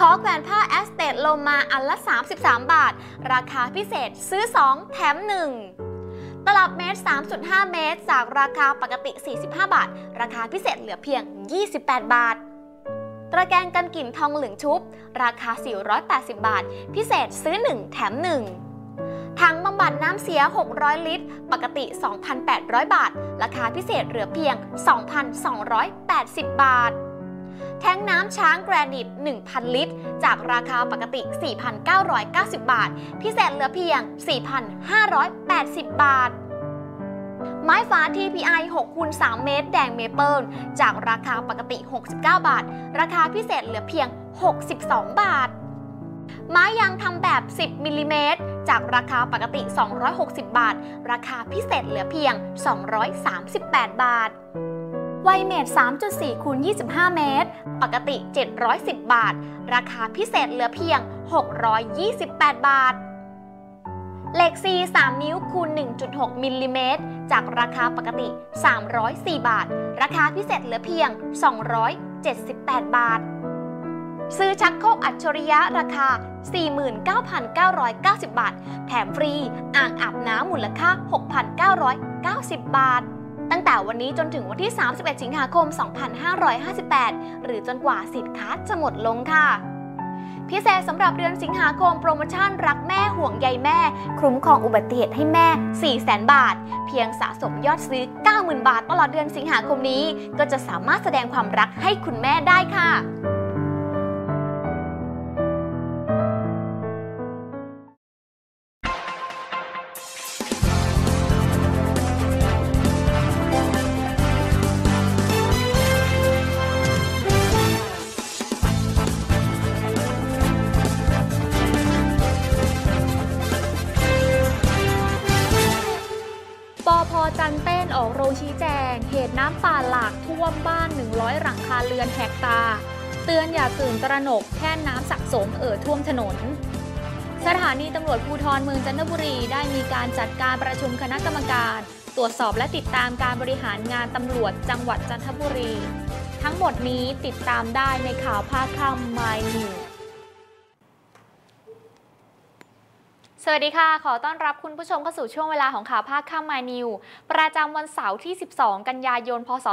ขอแขวนผ้าแอสเตดโลมาอันละ 33 บาท ราคาพิเศษซื้อ 2 แถม 1 ตลับเมตร 3.5 เมตร จากราคาปกติ 45 บาท ราคาพิเศษเหลือเพียง 28 บาท ตะแกรงกันกลิ่นทองเหลืองชุบ ราคา 480 บาท พิเศษซื้อ 1 แถม 1 ถังบำบัดน้ำเสีย 600 ลิตร ปกติ 2,800 บาท ราคาพิเศษเหลือเพียง 2,280 บาท แท้งน้ำช้างแกรนิต 1,000 ลิตร จากราคาปกติ 4,990 บาท พิเศษเหลือเพียง 4,580 บาท ไม้ฝา TPI 6คูณ3เมตร แดงเมเปิลจากราคาปกติ 69 บาท ราคาพิเศษเหลือเพียง 62 บาท ไม้ยางทำแบบ 10 มิลลิเมตร จากราคาปกติ 260 บาท ราคาพิเศษเหลือเพียง 238 บาท ไวเมตร3.4คูณ25 เมตร ปกติ 710 บาท ราคาพิเศษเหลือเพียง 628 บาท เหล็กซี3นิ้วคูณ 1.6 มิลลิเมตร จากราคาปกติ 304 บาท ราคาพิเศษเหลือเพียง 278 บาท ซื้อชักโครกอัจฉริยะราคา 49,990 บาท แถมฟรีอ่างอาบน้ำมูลค่า 6,990 บาท ตั้งแต่วันนี้จนถึงวันที่ 31 สิงหาคม 2558 หรือจนกว่าสินค้าจะหมดลงค่ะ พิเศษสำหรับเดือนสิงหาคมโปรโมชั่นรักแม่ห่วงใยแม่ คุ้มครองอุบัติเหตุให้แม่ 400,000 บาท เพียงสะสมยอดซื้อ 90,000 บาทตลอดเดือนสิงหาคมนี้ ก็จะสามารถแสดงความรักให้คุณแม่ได้ค่ะ ตือนอย่าตื่นตระหนกแค่น้ำสะสมเอ่อท่วมถนน สถานีตำรวจภูธรเมืองจันทบุรีได้มีการจัดการประชุมคณะกรรมการ ตรวจสอบและติดตามการบริหารงานตำรวจจังหวัดจันทบุรี ทั้งหมดนี้ติดตามได้ในข่าวภาคค่ำ My News สวัสดีค่ะ ขอต้อนรับคุณผู้ชมเข้าสู่ช่วงเวลาของข่าวภาคค่ำมานิว ประจำวันเสาร์ที่ 12 กันยายน พศ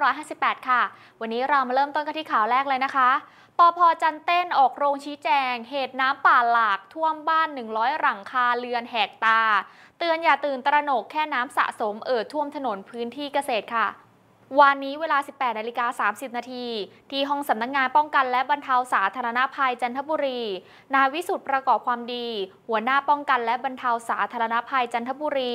2558 ค่ะ วันนี้เรามาเริ่มต้นกันที่ข่าวแรกเลยนะคะ ปอพอจันเต้นออกโรงชี้แจง เหตุน้ำป่าหลากท่วมบ้าน 100 หลังคาเรือนแหกตา เตือนอย่าตื่นตระหนกแค่น้ำสะสมเอ่อท่วมถนนพื้นที่เกษตรค่ะ วันนี้เวลา 18นาฬิกา30 นาที ที่ห้องสำนักงงานป้องกันและบรรเทาสาธารณภัยจันทบุรี นายวิสุทธ์ประกอบความดี หัวหน้าป้องกันและบรรเทาสาธารณภัยจันทบุรี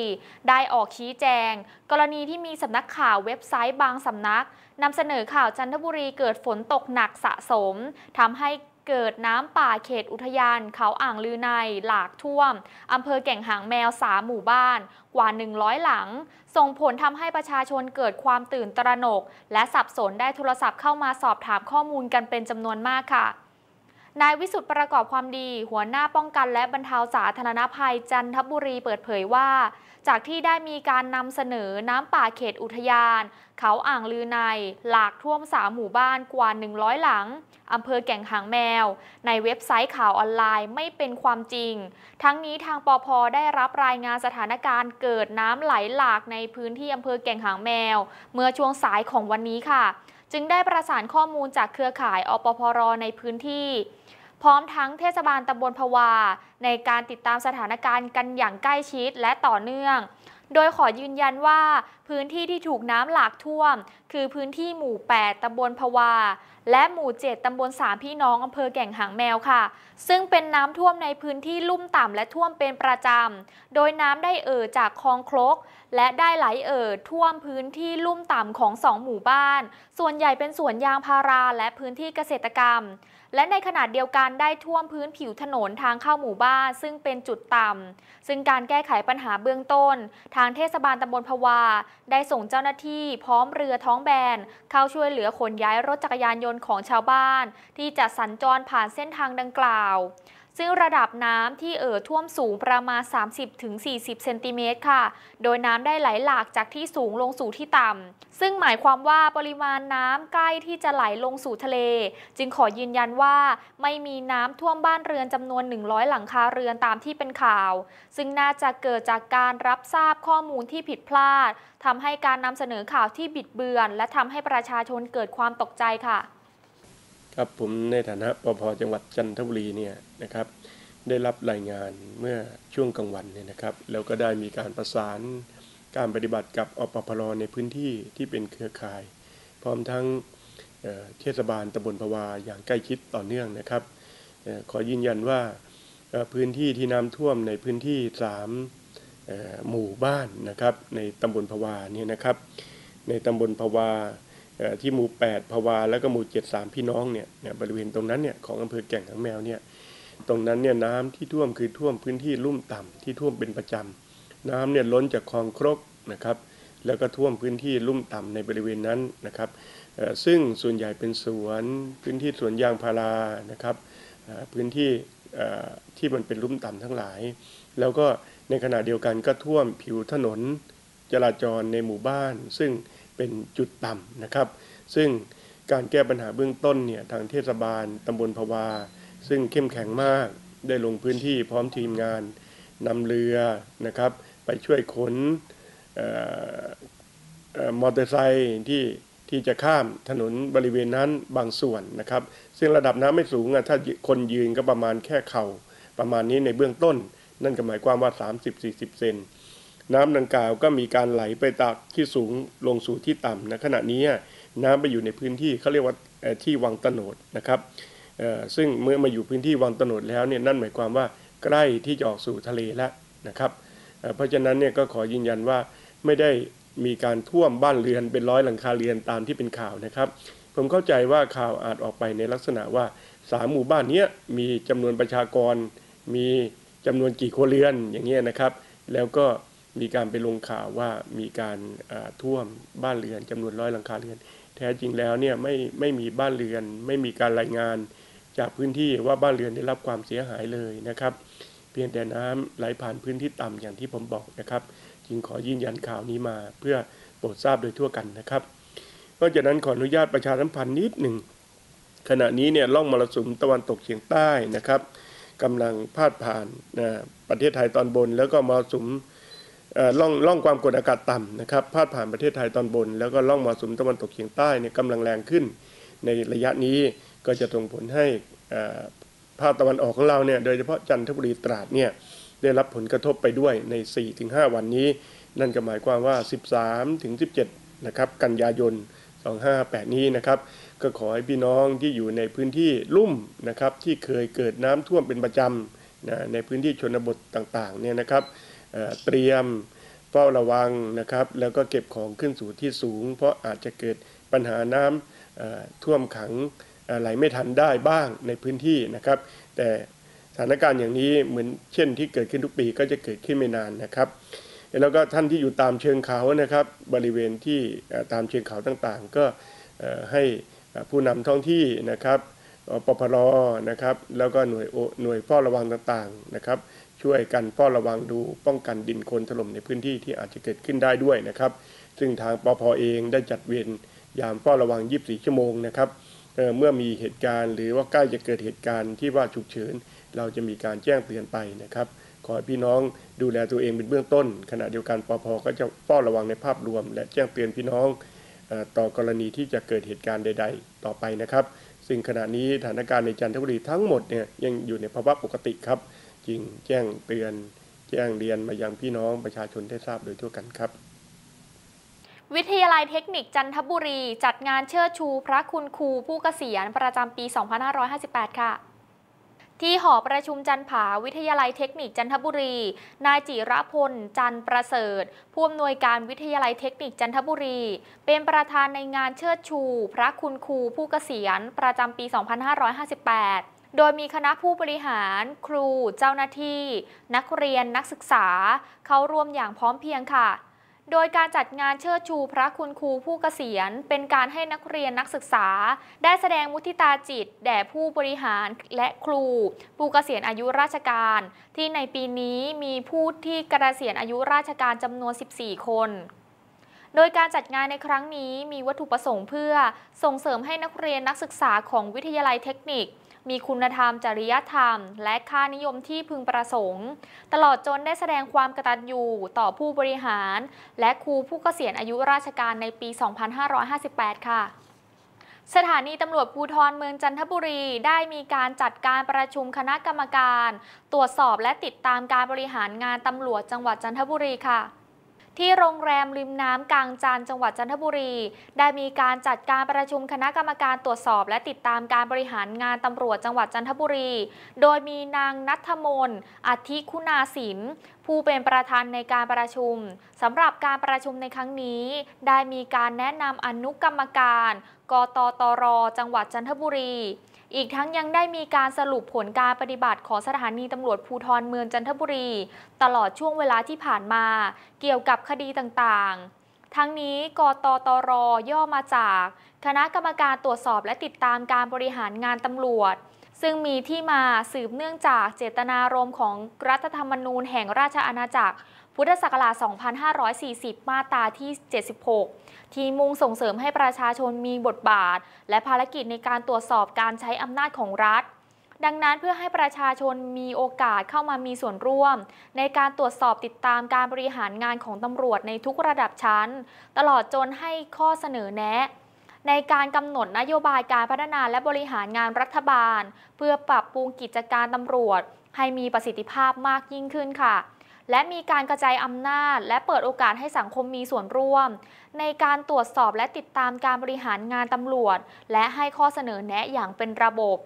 ได้ออกชี้แจง กรณีที่มีสำนักข่าวเว็บไซต์บางสำนักนำเสนอข่าวจันทบุรีเกิดฝนตกหนักสะสมทำให้ เกิดน้ำป่าเขตอุทยาน เขาอ่างลือในหลากท่วมอำเภอแก่งหางแมวสามหมู่บ้าน กว่า 100 หลัง ส่งผลทำให้ประชาชนเกิดความตื่นตระหนก และสับสนได้โทรศัพท์เข้ามาสอบถามข้อมูลกันเป็นจำนวนมากค่ะ นายวิสุทธ์ประกอบความดี หัวหน้าป้องกันและบรรเทาสาธารณภัยจันทบุรีเปิดเผยว่า จากที่ได้มีการนำเสนอน้ำป่าเขตอุทยาน เขาอ่างลือในหลากท่วมสามหมู่บ้านกว่า 100 หลังอำเภอแก่งหางแมว ในเว็บไซต์ข่าวออนไลน์ไม่เป็นความจริง ทั้งนี้ทางปอพได้รับรายงานสถานการณ์เกิดน้ำไหลหลากในพื้นที่อำเภอแก่งหางแมว เมื่อช่วงสายของวันนี้ค่ะ จึงได้ประสานข้อมูลจากเครือข่ายอปพรในพื้นที่ พร้อมทั้งเทศบาลตำบลพวา ในการติดตามสถานการณ์กันอย่างใกล้ชิดและต่อเนื่อง โดยขอยืนยันว่า พื้นที่ที่ถูกน้ำหลากท่วม คือพื้นที่หมู่ 8ตำบลพวา และหมู่ 7ตำบลสามพี่น้องอำเภอแก่งหางแมวค่ะ ซึ่งเป็นน้ำท่วมในพื้นที่ลุ่มต่ำและท่วมเป็นประจำ โดยน้ำได้เอ่อจากคลองครกและได้ไหลเอ่อท่วมพื้นที่ลุ่มต่ำของสองหมู่บ้าน ส่วนใหญ่เป็นสวนยางพาราและพื้นที่เกษตรกรรม และในขณะเดียวกันได้ท่วมพื้นผิวถนนทางเข้าหมู่บ้าน ซึ่งเป็นจุดต่ำซึ่งการแก้ไขปัญหาเบื้องต้น ทางเทศบาลตำบลพวา ได้ส่งเจ้าหน้าที่พร้อมเรือท้องแบน เข้าช่วยเหลือขนย้ายรถจักรยานยนต์ของชาวบ้าน ที่จะสัญจรผ่านเส้นทางดังกล่าว ซึ่งระดับน้ำที่เอ่อท่วมสูงประมาณ 30-40 เซนติเมตรค่ะ โดยน้ำได้ไหลหลากจากที่สูงลงสู่ที่ต่ำ ซึ่งหมายความว่าปริมาณน้ำใกล้ที่จะไหลลงสู่ทะเล จึงขอยืนยันว่าไม่มีน้ำท่วมบ้านเรือนจำนวน 100 หลังคาเรือนตามที่เป็นข่าว ซึ่งน่าจะเกิดจากการรับทราบข้อมูลที่ผิดพลาดทำให้การนำเสนอข่าวที่บิดเบือน และทำให้ประชาชนเกิดความตกใจค่ะ ครับผมในฐานะปภจังหวัดจันทบุรีเนี่ยนะครับ ได้รับรายงานเมื่อช่วงกลางวันเนี่ยนะครับ แล้วก็ได้มีการประสานการปฏิบัติกับอปพลในพื้นที่ที่เป็นเครือข่าย พร้อมทั้งเเทศบาลตำบลพวาอย่างใกล้ชิดต่อเนื่องนะครับออขอยืนยันว่าพื้นที่ที่น้ำท่วมในพื้นที่สามหมู่บ้านนะครับ ในตำบลพวาเนี่ยนะครับ ในตำบลพวา ที่หมู่8พวาแล้วก็หมู่ 7 3 พี่น้องเนี่ยบริเวณตรงนั้นเนี่ยของอำเภอแก่งหางแมวเนี่ยตรงนั้นเนี่ยน้ำที่ท่วมคือท่วมพื้นที่ลุ่มต่ำที่ท่วมเป็นประจำน้ำเนี่ยล้นจากคลองครกนะครับแล้วก็ท่วมพื้นที่ลุ่มต่ำในบริเวณนั้นนะครับซึ่งส่วนใหญ่เป็นสวนพื้นที่สวนยางพารานะครับพื้นที่ที่มันเป็นลุ่มต่ำทั้งหลาย แล้วก็ในขณะเดียวกันก็ท่วมผิวถนนจราจรในหมู่บ้าน ซึ่ง เป็นจุดต่ำนะครับ ซึ่งการแก้ปัญหาเบื้องต้นเนี่ยทางเทศบาลตำบลพวา ซึ่งเข้มแข็งมากได้ลงพื้นที่พร้อมทีมงานนำเรือนะครับ ไปช่วยขนออมอเตอร์ไซค์ที่ที่จะข้ามถนนบริเวณนั้นบางส่วนนะครับ ซึ่งระดับน้ำไม่สูงอะถ้าคนยืนก็ประมาณแค่เข่าประมาณนี้ในเบื้องต้น นั่นก็หมายความว่า 30-40 เซน น้ำดังกล่าวก็มีการไหลไปจากที่สูงลงสู่ที่ต่ำนะขณะนี้น้ำไปอยู่ในพื้นที่เขาเรียกว่าที่วังตะโนดนะครับซึ่งเมื่อมาอยู่พื้นที่วังตะโนดแล้วเนี่ยนั่นหมายความว่าใกล้ที่จะออกสู่ทะเลแล้วนะครับเพราะฉะนั้นเนี่ยก็ขอยืนยันว่าไม่ได้มีการท่วมบ้านเรือนเป็นร้อยหลังคาเรือนตามที่เป็นข่าวนะครับ ผมเข้าใจว่าข่าวอาจออกไปในลักษณะว่าสามหมู่บ้านนี้มีจำนวนประชากร มีจำนวนกี่ครัวเรือนอย่างเงี้ยนะครับ แล้วก็ มีการไปลงข่าวว่ามีการท่วมบ้านเรือนจำนวนร้อยหลังคาเรือน แท้จริงแล้วเนี่ยไม่ไม่มีบ้านเรือน ไม่มีการรายงานจากพื้นที่ว่าบ้านเรือนได้รับความเสียหายเลยนะครับ เพียงแต่น้ำไหลผ่านพื้นที่ต่ำอย่างที่ผมบอกนะครับ จึงขอยืนยันข่าวนี้มาเพื่อโปรดทราบโดยทั่วกันนะครับนอกจากนั้นขออนุญาตประชาสัมพันธ์นิดหนึ่งขณะนี้เนี่ยล่องมรสุมตะวันตกเฉียงใต้นะครับกำลังพาดผ่านนะประเทศไทยตอนบน แล้วก็มรสุม ล่องล่องความกดอากาศต่ำนะครับพาดผ่านประเทศไทยตอนบน แล้วก็ล่องมรสุมตะวันตกเฉียงใต้เนี่ยกำลังแรงขึ้น ในระยะนี้ก็จะส่งผลให้ภาคตะวันออกของเราเนี่ยโดยเฉพาะจันทบุรีตราดเนี่ยได้รับผลกระทบไปด้วยใน 4-5 วันนี้ นั่นก็หมายความว่า 13-17 นะครับกันยายน 258 นี้นะครับก็ขอให้พี่น้องที่อยู่ในพื้นที่ลุ่มนะครับที่เคยเกิดน้ำท่วมเป็นประจำนะในพื้นที่ชนบทต่างๆเนี่ยนะครับ เตรียมเฝ้าระวังนะครับ แล้วก็เก็บของขึ้นสู่ที่สูง เพราะอาจจะเกิดปัญหาน้ำท่วมขังไหลไม่ทันได้บ้างในพื้นที่นะครับ แต่สถานการณ์อย่างนี้เหมือนเช่นที่เกิดขึ้นทุกปีก็จะเกิดขึ้นไม่นานนะครับแล้วก็ท่านที่อยู่ตามเชิงเขานะครับ บริเวณที่ตามเชิงเขาต่างๆ ก็ให้ผู้นำท้องที่นะครับปพรนะครับ แล้วก็หน่วยหน่วยเฝ้าระวังต่างๆนะครับ ช่วยกันเฝ้าระวังดูป้องกันดินโคลนถล่มในพื้นที่ที่อาจจะเกิดขึ้นได้ด้วยนะครับ ซึ่งทางปพเองได้จัดเวรยามเฝ้าระวัง 24 ชั่วโมงนะครับเเมื่อมีเหตุการณ์หรือว่าใกล้จะเกิดเหตุการณ์ที่ว่าฉุกเฉินเราจะมีการแจ้งเตือนไปนะครับ ขอให้พี่น้องดูแลตัวเองเป็นเบื้องต้น ขณะเดียวกันปพก็จะเฝ้าระวังในภาพรวม และแจ้งเตือนพี่น้องต่อกรณีที่จะเกิดเหตุการณ์ใด ๆ ต่อไปนะครับ ซึ่งขณะนี้สถานการณ์ในจันทบุรีทั้งหมดเนี่ยยังอยู่ในภาวะปกติครับ จึงแจ้งเตือน แจ้งเรียนมายังพี่น้องประชาชนได้ทราบโดยทั่วกันครับ วิทยาลัยเทคนิคจันทบุรี จัดงานเชิดชูพระคุณครูผู้เกษียณประจำปี 2558 ค่ะที่หอประชุมจันผาวิทยาลัยเทคนิคจันทบุรี นายจิรพล จันประเสริฐ ผู้อำนวยการวิทยาลัยเทคนิคจันทบุรี เป็นประธานในงานเชิดชู พระคุณครูผู้เกษียณประจำปี 2558 โดยมีคณะผู้บริหาร ครู เจ้าหน้าที่ นักเรียนนักศึกษา เข้าร่วมอย่างพร้อมเพียงค่ะ โดยการจัดงานเชิดชูพระคุณครูผู้เกษียณ เป็นการให้นักเรียนนักศึกษา ได้แสดงมุทิตาจิต แด่ผู้บริหารและครู ผู้เกษียณอายุราชการ ที่ในปีนี้มีผู้ที่เกษียณอายุราชการจำนวน 14 คนโดยการจัดงานในครั้งนี้มีวัตถุประสงค์เพื่อส่งเสริมให้นักเรียนนักศึกษาของวิทยาลัยเทคนิค มีคุณธรรม จริยธรรม และค่านิยมที่พึงประสงค์ ตลอดจนได้แสดงความกตัญญูต่อผู้บริหาร และครูผู้เกษียณอายุราชการในปี 2558 ค่ะสถานีตำรวจภูธรเมืองจันทบุรีได้มีการจัดการประชุมคณะกรรมการ ตรวจสอบและติดตามการบริหารงานตำรวจจังหวัดจันทบุรีค่ะ ที่โรงแรมริมน้ำกลางจันจังหวัดจันทบุรี ได้มีการจัดการประชุมคณะกรรมการตรวจสอบ และติดตามการบริหารงานตำรวจจังหวัดจันทบุรี โดยมีนางนัทมนอธิคุณาสินผู้เป็นประธานในการประชุมสำหรับการประชุมในครั้งนี้ ได้มีการแนะนำอนุกรรมการ กตตร จังหวัดจันทบุรี อีกทั้งยังได้มีการสรุปผลการปฏิบัติของสถานีตำรวจภูธรเมืองจันทบุรี ตลอดช่วงเวลาที่ผ่านมา เกี่ยวกับคดีต่างๆ ทั้งนี้กตตรย่อมาจาก คณะกรรมการตรวจสอบและติดตามการบริหารงานตำรวจ ซึ่งมีที่มาสืบเนื่องจากเจตนารมณ์ของรัฐธรรมนูญแห่งราชอาณาจักร พุทธศักราช 2540 มาตราที่ 76 ที่มุ่งส่งเสริมให้ประชาชนมีบทบาท และภารกิจในการตรวจสอบการใช้อำนาจของรัฐ ดังนั้นเพื่อให้ประชาชนมีโอกาสเข้ามามีส่วนร่วม ในการตรวจสอบติดตามการบริหารงานของตำรวจในทุกระดับชั้น ตลอดจนให้ข้อเสนอแนะในการกำหนดนโยบายการพัฒนาและบริหารงานรัฐบาล เพื่อปรับปรุงกิจการตำรวจ ให้มีประสิทธิภาพมากยิ่งขึ้นค่ะ และมีการกระจายอำนาจ และเปิดโอกาสให้สังคมมีส่วนร่วม ในการตรวจสอบและติดตามการบริหารงานตำรวจ และให้ข้อเสนอแนะอย่างเป็นระบบ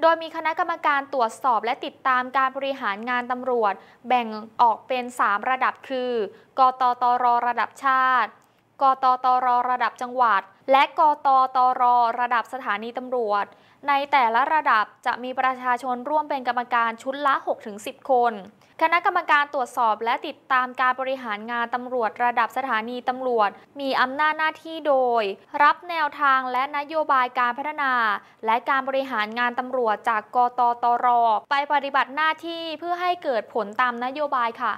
โดยมีคณะกรรมการตรวจสอบและติดตามการบริหารงานตำรวจ แบ่งออกเป็น 3 ระดับคือ กตตรระดับชาติ กตตรระดับจังหวัด และกตตรระดับสถานีตำรวจ ในแต่ละระดับจะมีประชาชนร่วมเป็นกรรมการชุดละ 6-10 คน คณะกรรมการตรวจสอบและติดตามการบริหารงานตำรวจระดับสถานีตำรวจ มีอำนาจหน้าที่โดย รับแนวทางและนโยบายการพัฒนา และการบริหารงานตำรวจจากกตตร ไปปฏิบัติหน้าที่เพื่อให้เกิดผลตามนโยบายค่ะ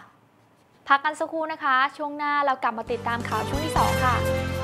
พักกันสักครู่นะคะ ช่วงหน้าเรากลับมาติดตามข่าวช่วงที่ 2 ค่ะ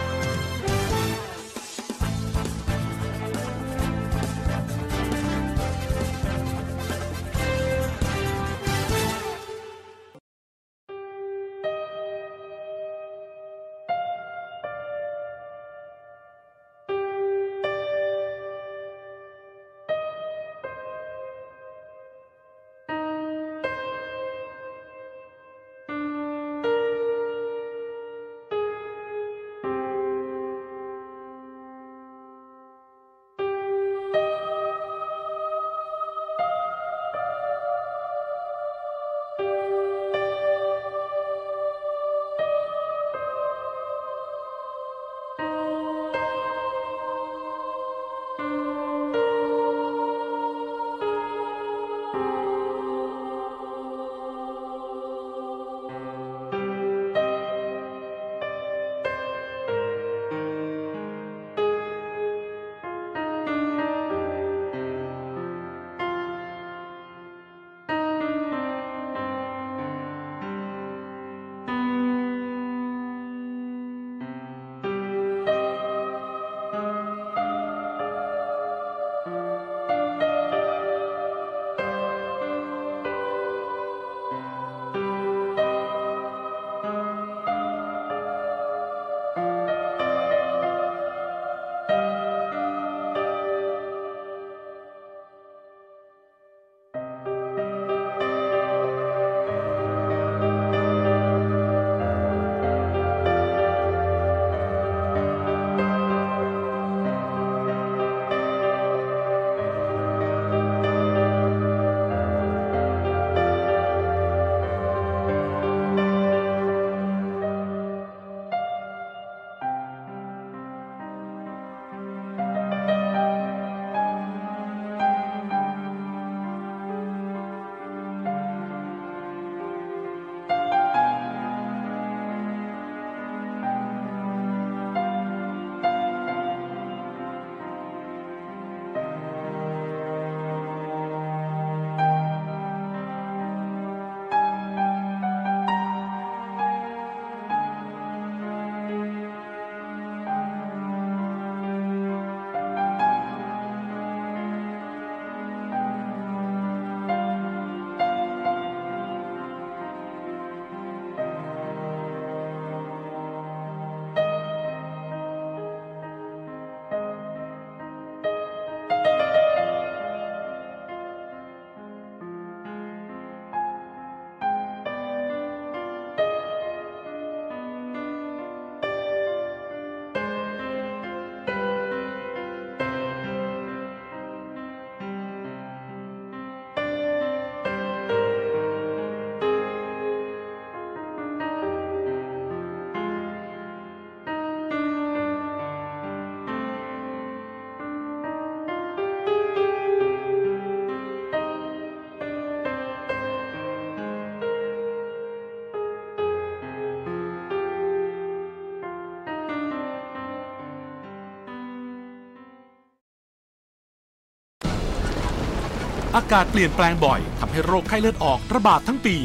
อากาศเปลี่ยนแปลงบ่อยทำให้โรคไข้เลือดออกระบาดทั้งปี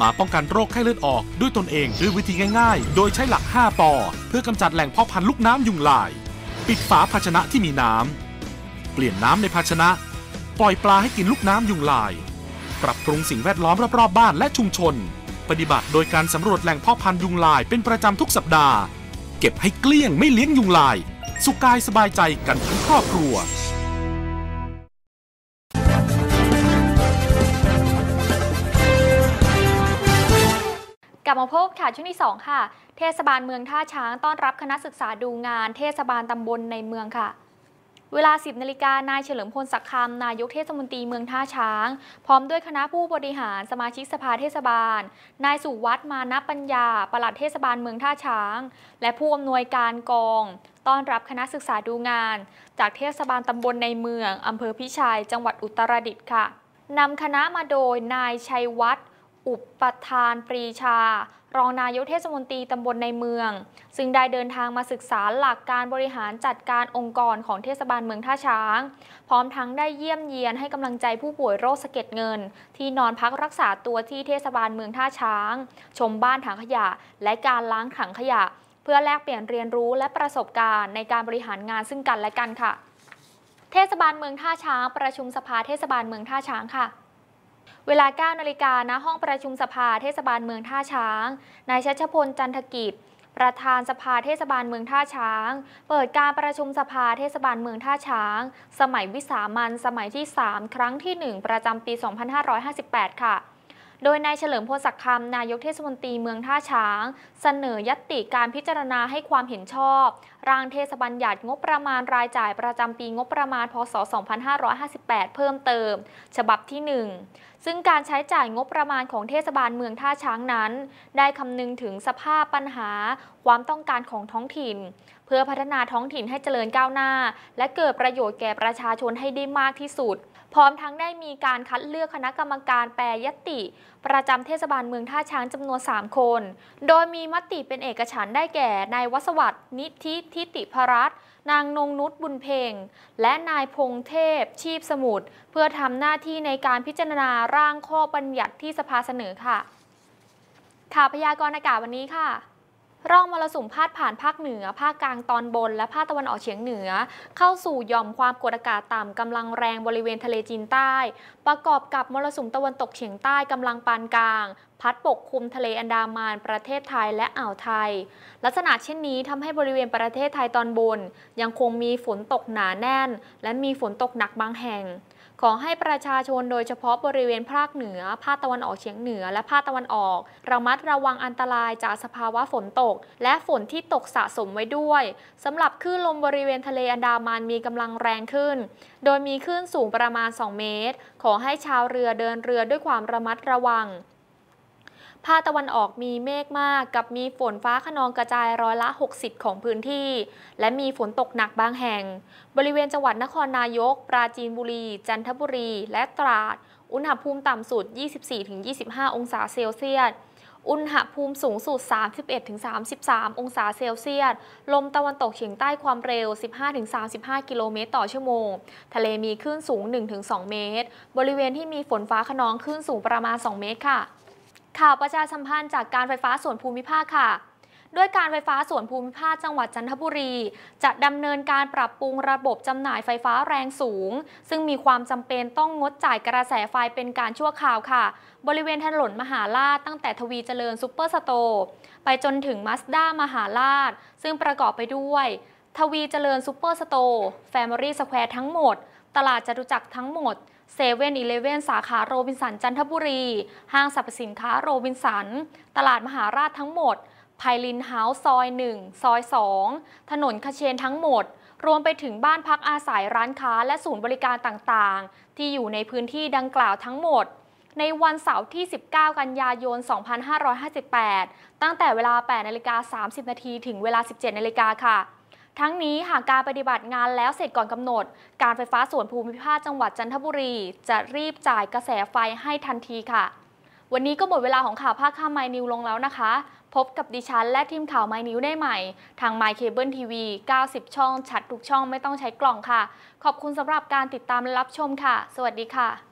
มาป้องกันโรคไข้เลือดออกด้วยตนเองด้วยวิธีง่ายๆ โดยใช้หลัก 5 ปอ เพื่อกำจัดแหล่งเพาะพันธุ์ลูกน้ำยุงลาย ปิดฝาภาชนะที่มีน้ำเปลี่ยนน้ำในภาชนะ ปล่อยปลาให้กินลูกน้ำยุงลาย ปรับปรุงสิ่งแวดล้อมรอบๆบ้านและชุมชน ปฏิบัติโดยการสำรวจแหล่งเพาะพันธุ์ยุงลายเป็นประจำทุกสัปดาห์ เก็บให้เกลี้ยงไม่เลี้ยงยุงลาย สุขกายสบายใจกันทั้งครอบครัว มาพบค่ะช่วงที่ 2 ค่ะ เทศบาลเมืองท่าช้างต้อนรับคณะศึกษาดูงาน เทศบาลตำบลในเมืองค่ะ เวลา 10นาฬิกานายเฉลิมพลศักดิ์คำนายกเทศมนตรีเมืองท่าช้าง พร้อมด้วยคณะผู้บริหารสมาชิกสภาเทศบาล นายสุวัฒน์มานะปัญญาปลัดเทศบาลเมืองท่าช้าง และผู้อำนวยการกอง ต้อนรับคณะศึกษาดูงาน จากเทศบาลตำบลในเมืองอำเภอพิชัย จังหวัดอุตรดิตถ์ค่ะนำคณะมาโดยนายชัยวัฒน์ อุปทานปรีชา รองนายกเทศมนตรีตำบลในเมือง ซึ่งได้เดินทางมาศึกษาหลักการบริหารจัดการองค์กรของเทศบาลเมืองท่าช้าง พร้อมทั้งได้เยี่ยมเยียนให้กำลังใจผู้ป่วยโรคสะเก็ดเงิน ที่นอนพักรักษาตัวที่เทศบาลเมืองท่าช้าง ชมบ้านถังขยะ และการล้างถังขยะ เพื่อแลกเปลี่ยนเรียนรู้และประสบการณ์ในการบริหารงานซึ่งกันและกันค่ะ เทศบาลเมืองท่าช้าง ประชุมสภาเทศบาลเมืองท่าช้างค่ะ เวลา 9 นาฬิกาณห้องประชุมสภาเทศบาลเมืองท่าช้าง นายชัชพล จันทกิจ ประธานสภาเทศบาลเมืองท่าช้าง เปิดการประชุมสภาเทศบาลเมืองท่าช้าง สมัยวิสามันสมัยที่ 3 ครั้งที่ 1 ประจำปี 2558 ค่ะ โดยนายเฉลิมพลศักดิ์คำนายกเทศมนตรีเมืองท่าช้าง เสนอยติการพิจารณาให้ความเห็นชอบ ร่างเทศบัญญัติงบประมาณรายจ่ายประจำปีงบประมาณพศ 2558 เพิ่มเติม ฉบับที่ 1 ซึ่งการใช้จ่ายงบประมาณของเทศบาลเมืองท่าช้างนั้น ได้คำนึงถึงสภาพปัญหา ความต้องการของท้องถิ่น เพื่อพัฒนาท้องถิ่นให้เจริญก้าวหน้า และเกิดประโยชน์แก่ประชาชนให้ได้มากที่สุด พร้อมทั้งได้มีการคัดเลือกคณะกรรมการแปรยติ ประจำเทศบาลเมืองท่าช้างจำนวน 3 คน โดยมีมติเป็นเอกฉันได้แก่นายวัสวัตนิธิทิติพรัตน์นางนงนุชบุญเพ่งและนายพงเทพ ชีพสมุทรเพื่อทำหน้าที่ในการพิจารณาร่างข้อบัญญัติที่สภาเสนอค่ะข่าวพยากรณ์อากาศวันนี้ค่ะ ร่องมรสุมพาดผ่านภาคเหนือ ภาคกลางตอนบน และภาคตะวันออกเฉียงเหนือ เข้าสู่หย่อมความกดอากาศต่ำกำลังแรงบริเวณทะเลจีนใต้ ประกอบกับมรสุมตะวันตกเฉียงใต้กำลังปานกลาง พัดปกคลุมทะเลอันดามันประเทศไทยและอ่าวไทย ลักษณะเช่นนี้ทำให้บริเวณประเทศไทยตอนบน ยังคงมีฝนตกหนาแน่น และมีฝนตกหนักบางแห่ง ขอให้ประชาชนโดยเฉพาะบริเวณภาคเหนือ ภาคตะวันออกเฉียงเหนือ และภาคตะวันออก ระมัดระวังอันตรายจากสภาวะฝนตก และฝนที่ตกสะสมไว้ด้วยสำหรับคลื่นลมบริเวณทะเลอันดามันมีกำลังแรงขึ้น โดยมีคลื่นสูงประมาณ 2 เมตร ขอให้ชาวเรือเดินเรือด้วยความระมัดระวัง ภาคตะวันออกมีเมฆมากกับมีฝนฟ้าขนองกระจายร้อยละ 60 ของพื้นที่ และมีฝนตกหนักบางแห่ง บริเวณจังหวัดนครนายก ปราจีนบุรี จันทบุรี และตราด อุณหภูมิต่ำสุด 24-25 องศาเซลเซียสอุณหภูมิสูงสุด 31-33 องศาเซลเซียส ลมตะวันตกเฉียงใต้ความเร็ว 15-35 กิโลเมตรต่อชั่วโมง ทะเลมีคลื่นสูง 1-2 เมตร บริเวณที่มีฝนฟ้าขนองคลื่นสูงประมาณ 2 เมตรค่ะ ข่าวประชาสัมพันธ์จากการไฟฟ้าส่วนภูมิภาคค่ะด้วยการไฟฟ้าส่วนภูมิภาคจังหวัดจันทบุรี จะดำเนินการปรับปรุงระบบจำหน่ายไฟฟ้าแรงสูง ซึ่งมีความจำเป็นต้องงดจ่ายกระแสไฟเป็นการชั่วคราวค่ะ บริเวณถนนมหาราชตั้งแต่ทวีเจริญซูเปอร์สโตร์ไปจนถึงมัสด้ามหาราช ซึ่งประกอบไปด้วย ทวีเจริญซูเปอร์สโตร์แฟมิลี่สแควร์ทั้งหมด ตลาดจตุจักรทั้งหมด เซเว่นอีเลเว่นสาขาโรบินสันจันทบุรี ห้างสรรพสินค้าโรบินสัน ตลาดมหาราชทั้งหมดไพลินเฮาส์ซอย 1 ซอย 2 ถนนคเชนทั้งหมด รวมไปถึงบ้านพักอาศัยร้านค้าและศูนย์บริการต่างๆ ที่อยู่ในพื้นที่ดังกล่าวทั้งหมด ในวันเสาร์ที่ 19 กันยายน 2558 ตั้งแต่เวลา 8นาฬิกา30 นาทีถึงเวลา 17นาฬิกาค่ะ ทั้งนี้หากการปฏิบัติงานแล้วเสร็จก่อนกำหนด การไฟฟ้าส่วนภูมิภาคจังหวัดจันทบุรี จะรีบจ่ายกระแสไฟให้ทันทีค่ะ วันนี้ก็หมดเวลาของข่าวภาคค่ำไมนิวลงแล้วนะคะ พบกับดิฉันและทีมข่าวไมนิวได้ใหม่ ทาง My Cable TV 90 ช่อง ชัดทุกช่องไม่ต้องใช้กล่องค่ะ ขอบคุณสำหรับการติดตามและรับชมค่ะ สวัสดีค่ะ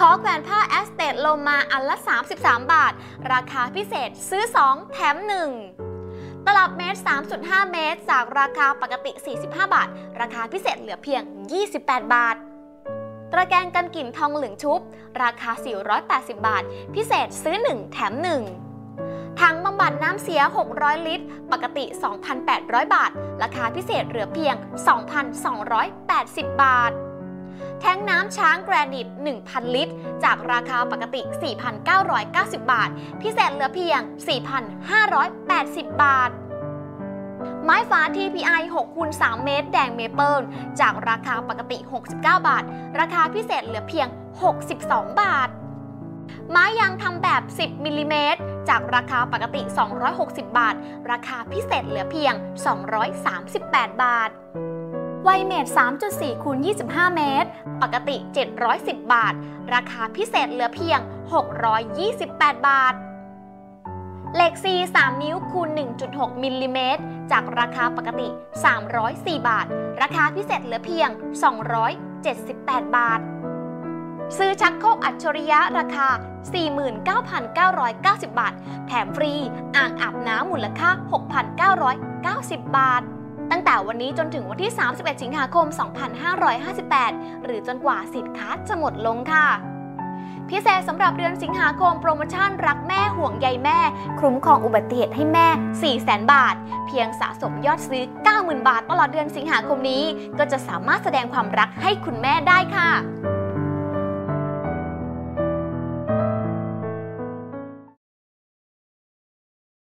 ขอแขวนผ้าแอสเตทโลมาอันละ 33 บาท ราคาพิเศษซื้อ 2 แถม 1 ตลับเมตร 3.5 เมตร จากราคาปกติ 45 บาท ราคาพิเศษเหลือเพียง 28 บาท ตะแกรงกันกลิ่นทองเหลืองชุบ ราคา 480 บาท พิเศษซื้อ 1 แถม 1 ถังบำบัดน้ำเสีย 600 ลิตร ปกติ 2,800 บาท ราคาพิเศษเหลือเพียง 2,280 บาท แท้งน้ำช้างแกรนิต 1,000 ลิตร จากราคาปกติ 4,990 บาท พิเศษเหลือเพียง 4,580 บาท ไม้ฝา TPI 6คูณ3เมตร แดงเมเปิลจากราคาปกติ 69 บาท ราคาพิเศษเหลือเพียง 62 บาทไม้ยางทำแบบ 10มิลลิเมตร จากราคาปกติ 260 บาท ราคาพิเศษเหลือเพียง 238 บาท ไวเมตร 3.4คูณ25 เมตร ปกติ 710 บาท ราคาพิเศษเหลือเพียง 628 บาท เหล็กซี3นิ้วคูณ 1.6 มิลลิเมตร จากราคาปกติ 304 บาท ราคาพิเศษเหลือเพียง 278 บาท ซื้อชักโครกอัจฉริยะราคา 49,990 บาท แถมฟรีอ่างอาบน้ำมูลค่า 6,990 บาท ตั้งแต่วันนี้จนถึงวันที่ 31 สิงหาคม 2558 หรือจนกว่าสินค้าจะหมดลงค่ะพิเศษสำหรับเดือนสิงหาคมโปรโมชั่นรักแม่ห่วงใยแม่ คุ้มครองอุบัติเหตุให้แม่ 400,000 บาท เพียงสะสมยอดซื้อ 90,000 บาทตลอดเดือนสิงหาคมนี้ ก็จะสามารถแสดงความรักให้คุณแม่ได้ค่ะ